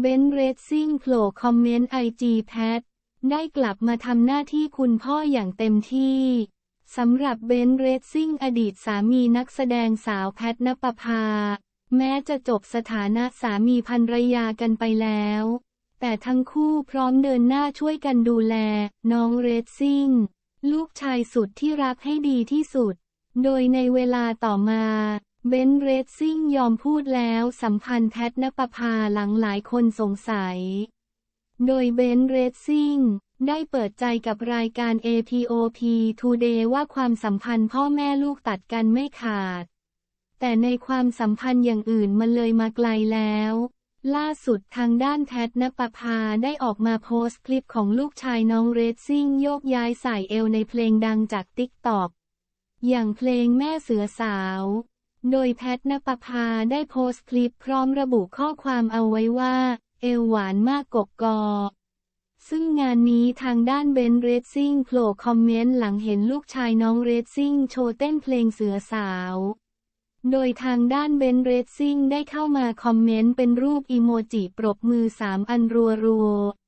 เบนเรดซิ่งโผล่คอมเมนต์ไอจีแพท ได้กลับมาทำหน้าที่คุณพ่ออย่างเต็มที่สำหรับเบนเรดซิ่งอดีตสามีนักแสดงสาวแพทนปภา แม้จะจบสถานะสามีภรรยากันไปแล้ว แต่ทั้งคู่พร้อมเดินหน้าช่วยกันดูแล น้องเรดซิ่ง ลูกชายสุดที่รักให้ดีที่สุด โดยในเวลาต่อมา เบนเรดซิ่งยอมพูดแล้วสัมพันธ์แพทนปภาหลังหลายคนสงสัย โดยเบนเรดซิ่งได้เปิดใจกับรายการ APOP Today ว่าความสัมพันธ์พ่อแม่ลูกตัดกันไม่ขาด แต่ในความสัมพันธ์อย่างอื่นมันเลยมาไกลแล้ว ล่าสุดทางด้านแพทนปภาได้ออกมาโพสต์คลิปของลูกชายน้องเรดซิ่งโยกย้ายใส่เอวในเพลงดังจากติ๊กตอกอย่างเพลงแม่เสือสาว โดยแพทนปภาได้โพสต์คลิปพร้อมระบุข้อความเอาไว้ว่า เอวหวานมากกกกอ ซึ่งงานนี้ทางด้านเบนเรดซิ่งโผล่คอมเมนต์หลังเห็นลูกชายน้องเรดซิ่งโชว์เต้นเพลงเสือสาว โดยทางด้านเบนเรดซิ่งได้เข้ามาคอมเมนต์เป็นรูปอีโมจิปรบมือสามอันรัวๆ